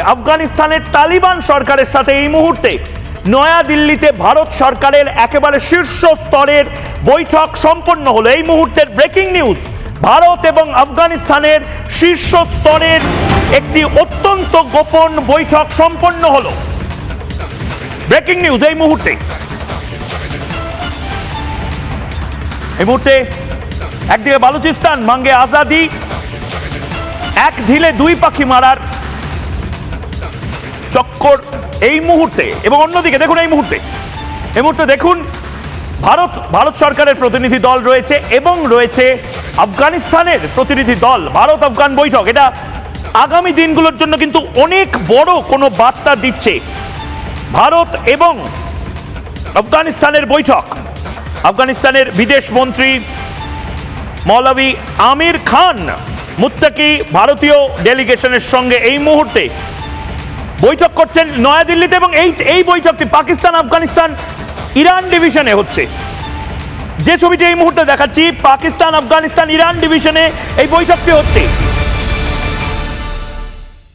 আফগানিস্তানের তালিবান সরকারের সাথে এই মুহূর্তে নয়াদিল্লিতে ভারত সরকারের একেবারে শীর্ষ স্তরের বৈঠক সম্পন্ন হলো। এই মুহূর্তের ব্রেকিং নিউজ ভারত এবং আফগানিস্তানের শীর্ষ স্তরের একটি অত্যন্ত গোপন বৈঠক সম্পন্ন হলো। ব্রেকিং নিউজ এই মুহূর্তে। এই মুহূর্তে একদিকে বালুচিস্তান, মাঙ্গে আজাদি, এক ঢিলে দুই পাখি মারার চক্কর এই মুহূর্তে এবং অন্যদিকে দেখুন এই মুহূর্তে। এই মুহূর্তে দেখুন, ভারত ভারত সরকারের প্রতিনিধি দল রয়েছে এবং রয়েছে আফগানিস্তানের প্রতিনিধি দল, ভারত আফগান বৈঠক। এটা আগামী দিনগুলোর জন্য কিন্তু অনেক বড় কোনো বার্তা দিচ্ছে ভারত এবং আফগানিস্তানের বৈঠক। আফগানিস্তানের বিদেশ মন্ত্রী মৌলভী আমির খান মুত্তাকি ভারতীয় ডেলিগেশনের সঙ্গে এই মুহূর্তে বৈঠক করছেন নয়াদিল্লিতে এবং এই এই বৈঠকটি পাকিস্তান, আফগানিস্তান, ইরান ডিভিশনে হচ্ছে। যে ছবিটি এই মুহূর্তে দেখাচ্ছি, পাকিস্তান, আফগানিস্তান, ইরান ডিভিশনে এই বৈঠকটি হচ্ছে।